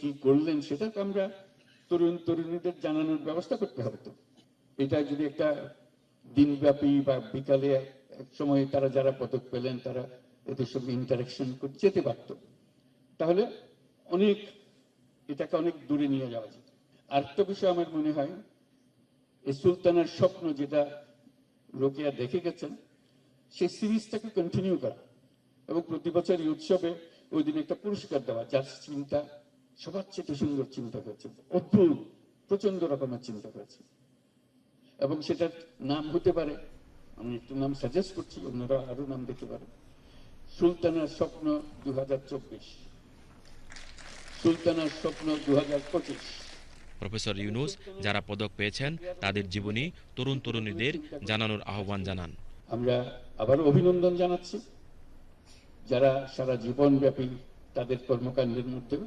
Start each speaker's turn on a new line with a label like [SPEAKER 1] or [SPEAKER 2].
[SPEAKER 1] কি করলেন সেটা তো আমরা তরুণ তরুণীদের জানানোর ব্যবস্থা করতে হবে তো। এটা যদি একটা দিনব্যাপী বা বিকালে এক সময় তারা যারা পদক পেলেন, তারা এদের সঙ্গে ইন্টারাকশন যেতে পারতো। তাহলে অনেক এটাকে অনেক দূরে নিয়ে যাওয়া যেত। আরেকটা বিষয় আমার মনে হয়, এই সুলতানের স্বপ্ন যেটা রোকেয়া দেখে গেছেন, সেই সিরিজটাকে কন্টিনিউ করা এবং প্রতি বছর এই উৎসবে ওই দিন একটা পুরস্কার দেওয়া, যার চিন্তা সবার চেয়ে সুন্দর চিন্তা করেছে। অদ্ভুত প্রচণ্ড রকমের চিন্তা করেছে। এবং সেটার নাম হতে পারে আমি একটু নাম সাজেস্ট করছি অন্যরা আরও নাম দিতে পারে। সুলতানের স্বপ্ন দু হাজার চব্বিশ। সুলতানের স্বপ্ন দু হাজার পঁচিশ।
[SPEAKER 2] প্রফেসর ইউনুস যারা পদক পেয়েছেন তাদের জীবনী তরুণ তরুণীদের জানানোর আহ্বান জানান।
[SPEAKER 1] আমরা আবার অভিনন্দন জানাচ্ছি। যারা সারা জীবন ব্যাপী তাদের কর্মকাণ্ডের মধ্যে